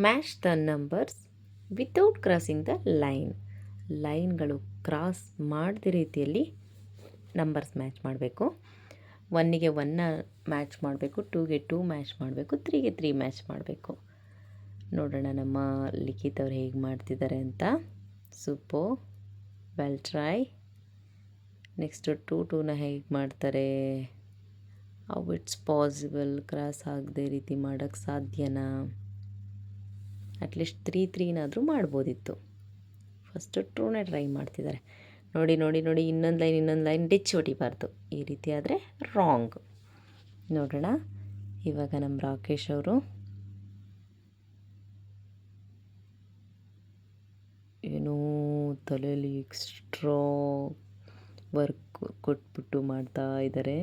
Match the numbers without crossing the line ಲೈನ್ಗಳು cross ಮಾಡಿದ ರೀತಿಯಲ್ಲಿ numbers match ಮಾಡಬೇಕು. ಒನ್ನಿಗೆ ಒನ್ನ match ಮಾಡಬೇಕು ಟೂಗೆ ಟೂ ಮ್ಯಾಚ್ ಮಾಡಬೇಕು ತ್ರೀಗೆ ತ್ರೀ ಮ್ಯಾಚ್ ಮಾಡಬೇಕು. ನೋಡೋಣ ನಮ್ಮ ಲಿಖಿತ್ ಅವ್ರು ಹೇಗೆ ಮಾಡ್ತಿದ್ದಾರೆ ಅಂತ. ಸೂಪೋ ವೆಲ್ ಟ್ರೈ ನೆಕ್ಸ್ಟು ಟೂ ಟೂನ ಹೇಗೆ ಮಾಡ್ತಾರೆ? ಅವು ಇಟ್ಸ್ ಪಾಸಿಬಲ್ ಕ್ರಾಸ್ ಆಗದೆ ರೀತಿ ಮಾಡೋಕ್ಕೆ ಸಾಧ್ಯನಾ? ಅಟ್ಲೀಸ್ಟ್ ತ್ರೀ ತ್ರೀನಾದರೂ ಮಾಡ್ಬೋದಿತ್ತು. ಫಸ್ಟು ಟ್ರೂನೇ ಟ್ರೈ ಮಾಡ್ತಿದ್ದಾರೆ ನೋಡಿ ನೋಡಿ ನೋಡಿ, ಇನ್ನೊಂದು ಲೈನ್ ಇನ್ನೊಂದು ಲೈನ್ ಡಿಚ್ ಹೊಡಿಬಾರ್ದು. ಈ ರೀತಿ ಆದರೆ ರಾಂಗ್ ನೋಡೋಣ. ಇವಾಗ ನಮ್ಮ ರಾಕೇಶ್ ಅವರು ಏನೋ ತಲೆಯಲ್ಲಿ ಎಕ್ಸ್ಟ್ರಾ ವರ್ಕ್ ಕೊಟ್ಬಿಟ್ಟು ಮಾಡ್ತಾ ಇದ್ದಾರೆ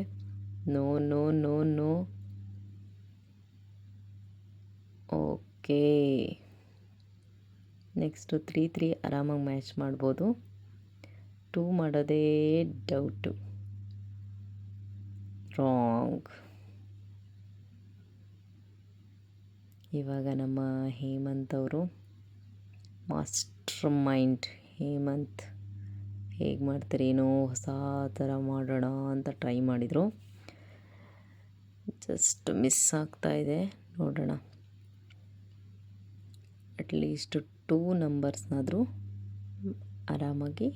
no no no no okay next three three ಆರಾಮಾಗಿ ಮ್ಯಾಚ್ ಮಾಡ್ಬೋದು. ಟೂ ಮಾಡೋದೇ ಡೌಟು. ರಾಂಗ್. ಇವಾಗ ನಮ್ಮ ಹೇಮಂತ್ ಅವರು ಮಾಸ್ಟರ್ ಮೈಂಡ್. ಹೇಮಂತ್, ಹೇಗೆ ಮಾಡ್ತಾರೆ? ಏನೋ ಹೊಸ ಥರ ಮಾಡೋಣ ಅಂತ ಟ್ರೈ ಮಾಡಿದರು. ಜಸ್ಟ್ ಮಿಸ್ ಆಗ್ತಾ ಇದೆ. ನೋಡೋಣ. ಅಟ್ಲೀಸ್ಟ್ ಟೂ ನಂಬರ್ಸ್ನಾದರೂ ಆರಾಮಾಗಿ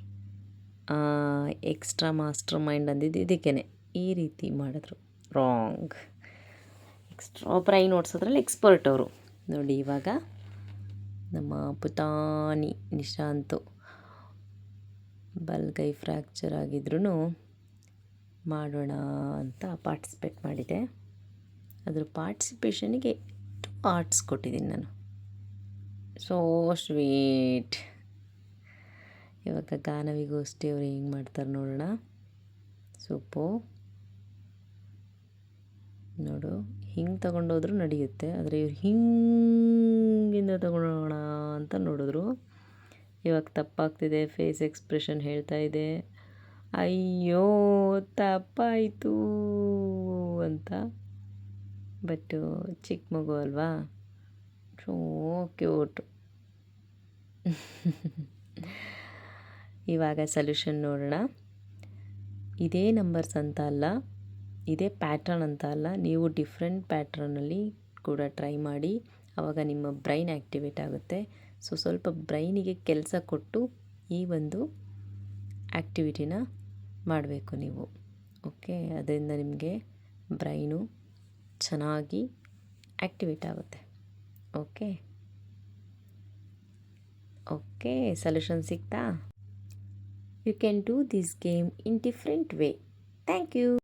ಎಕ್ಸ್ಟ್ರಾ ಮಾಸ್ಟರ್ ಮೈಂಡ್ ಅಂದಿದ್ದು ಇದಕ್ಕೇ ಈ ರೀತಿ ಮಾಡಿದ್ರು. ರಾಂಗ್ ಎಕ್ಸ್ಟ್ರಾ ಬ್ರೈನ್ ಓಡಿಸೋದ್ರಲ್ಲಿ ಎಕ್ಸ್ಪರ್ಟ್ ಅವರು. ನೋಡಿ ಇವಾಗ ನಮ್ಮ ಪುತಾನಿ ನಿಶಾಂತು. ಬಲ್ಗೈ ಫ್ರ್ಯಾಕ್ಚರ್ ಆಗಿದ್ರೂ ಮಾಡೋಣ ಅಂತ ಪಾರ್ಟಿಸಿಪೇಟ್ ಮಾಡಿದೆ. ಅದರ ಪಾರ್ಟಿಸಿಪೇಷನಿಗೆ ಟು ಆರ್ಟ್ಸ್ ಕೊಟ್ಟಿದ್ದೀನಿ ನಾನು. ಸೋ ಸ್ವೀಟ್ ಇವಾಗ ಗಾನವಿಗೋಷ್ಠಿ ಅವ್ರು ಹೆಂಗೆ ಮಾಡ್ತಾರೆ ನೋಡೋಣ. ಸೊಪ್ಪು ನೋಡು, ಹಿಂಗೆ ತಗೊಂಡೋದ್ರೂ ನಡೆಯುತ್ತೆ, ಆದರೆ ಇವ್ರು ಹಿಂಗಿಂದ ತಗೊಳ್ಳೋಣ ಅಂತ ನೋಡಿದ್ರು. ಇವಾಗ ತಪ್ಪಾಗ್ತಿದೆ, ಫೇಸ್ ಎಕ್ಸ್ಪ್ರೆಷನ್ ಹೇಳ್ತಾ ಇದೆ. ಅಯ್ಯೋ, ತಪ್ಪಾಯಿತು ಅಂತ. ಬಟ್ಟು ಚಿಕ್ಕ ಮಗು ಅಲ್ವಾ? So cute. ಇವಾಗ ಸೊಲ್ಯೂಷನ್ ನೋಡೋಣ. ಇದೇ ನಂಬರ್ಸ್ ಅಂತ ಅಲ್ಲ, ಇದೇ ಪ್ಯಾಟ್ರನ್ ಅಂತ ಅಲ್ಲ, ನೀವು ಡಿಫ್ರೆಂಟ್ ಪ್ಯಾಟ್ರನಲ್ಲಿ ಕೂಡ ಟ್ರೈ ಮಾಡಿ ಆವಾಗ ನಿಮ್ಮ ಬ್ರೈನ್ ಆ್ಯಕ್ಟಿವೇಟ್ ಆಗುತ್ತೆ. ಸೊ, ಸ್ವಲ್ಪ ಬ್ರೈನಿಗೆ ಕೆಲಸ ಕೊಟ್ಟು ಈ ಒಂದು ಆ್ಯಕ್ಟಿವಿಟಿನ ಮಾಡಬೇಕು ನೀವು. ಓಕೆ, ಅದರಿಂದ ನಿಮಗೆ ಬ್ರೈನು ಚೆನ್ನಾಗಿ ಆ್ಯಕ್ಟಿವೇಟ್ ಆಗುತ್ತೆ. ಓಕೆ ಓಕೆ ಸೊಲ್ಯೂಷನ್ ಸಿಗ್ತಾ you can do this game in different way thank you